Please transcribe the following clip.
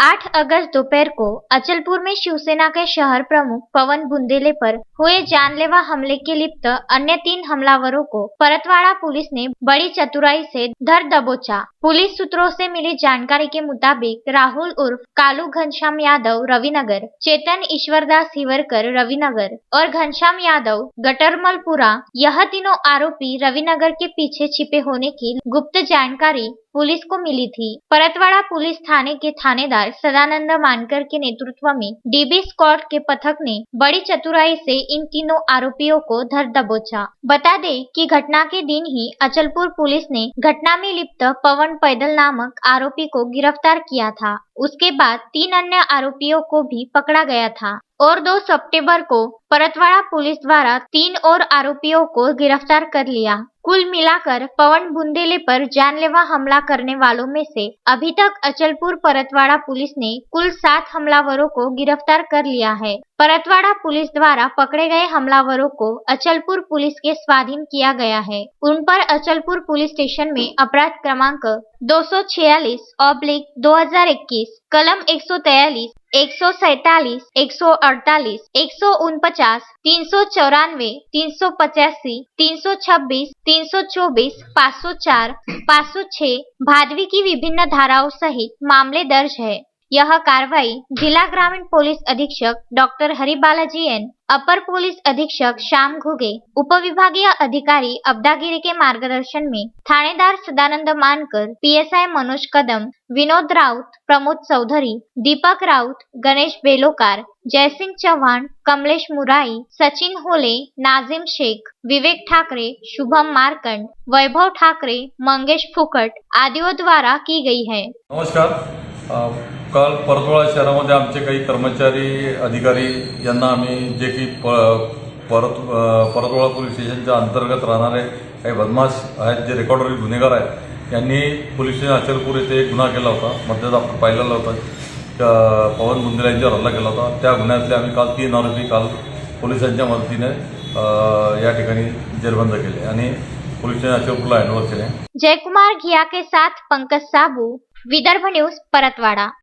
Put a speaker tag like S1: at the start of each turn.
S1: 8 अगस्त दोपहर को अचलपुर में शिवसेना के शहर प्रमुख पवन बुंदेले पर हुए जानलेवा हमले के लिप्त अन्य तीन हमलावरों को परतवाड़ा पुलिस ने बड़ी चतुराई से धर दबोचा। पुलिस सूत्रों से मिली जानकारी के मुताबिक राहुल उर्फ़ कालू घनश्याम यादव रविनगर, चेतन ईश्वरदास हिवरकर रविनगर और घनश्याम यादव गटरमलपुरा, यह तीनों आरोपी रविनगर के पीछे छिपे होने की गुप्त जानकारी पुलिस को मिली थी। परतवाड़ा पुलिस थाने के थानेदार सदानंद मानकर के नेतृत्व में डीबी स्कॉट के पथक ने बड़ी चतुराई से इन तीनों आरोपियों को धर दबोचा। बता दे कि घटना के दिन ही अचलपुर पुलिस ने घटना में लिप्त पवन पैदल नामक आरोपी को गिरफ़्तार किया था। उसके बाद तीन अन्य आरोपियों को भी पकड़ा गया था और 2 सितंबर को परतवाड़ा पुलिस द्वारा तीन और आरोपियों को गिरफ़्तार कर लिया। कुल मिलाकर पवन बुंदेले पर जानलेवा हमला करने वालों में से अभी तक अचलपुर परतवाड़ा पुलिस ने कुल सात हमलावरों को गिरफ़्तार कर लिया है। परतवाड़ा पुलिस द्वारा पकड़े गए हमलावरों को अचलपुर पुलिस के स्वाधीन किया गया है। उन पर अचलपुर पुलिस स्टेशन में अपराध क्रमांक दो सौ छियालीस ऑब्लिक दो हज़ार इक्कीस, कलम एक सौ तैयलीस एक सौ सैतालीस, एक सौ अड़तालीस, एक सौ उनपचास, तीन सौ चौरानवे, तीन सौ पचासी, तीन सौ छब्बीस, तीन सौ चौबीस, पाँच सौ चार, पाँच सौ छह, भादवी की विभिन्न धाराओं सहित मामले दर्ज है। यह कार्रवाई जिला ग्रामीण पुलिस अधीक्षक डॉक्टर हरिबालाजी एन, अपर पुलिस अधीक्षक श्याम घुगे उप विभागीय अधिकारी अब्दागिरी के मार्गदर्शन में थानेदार सदानंद मानकर, पीएसआई मनोज कदम, विनोद राउत, प्रमोद चौधरी, दीपक राउत, गणेश बेलोकार जयसिंग चौहान, कमलेश मुराई सचिन होले, नाजिम शेख, विवेक ठाकरे, शुभम मारकंड, वैभव ठाकरे, मंगेश फुकट आदियों द्वारा की गई है।
S2: नमस्कार। काल परतोळा शहरामध्ये आमचे काही कर्मचारी अधिकारी यांना आम्ही जे की प परत परतोळा पोलीस स्टेशनच्या अंतर्गत राहणारे काही बदमाश आहेत जे रेकॉर्डर गुन्हेगार आहेत यांनी पोलीस स्टेशन अचलपूर येथे एक गुन्हा केला होता मध्येच आपण पाहिलेला होता त्या पवन बुंदेला यांच्यावर हल्ला केला होता. त्या गुन्ह्यातले आम्ही काल तीन आरोपी काल पोलिसांच्या मदतीने या ठिकाणी जेरबंद केले आणि पोलीस स्टेशन अचलपूरला हँडओव्हर केले.
S1: जयकुमार घिया के साथ पंकज साबू विदर्भ न्यूज परतवाड़ा.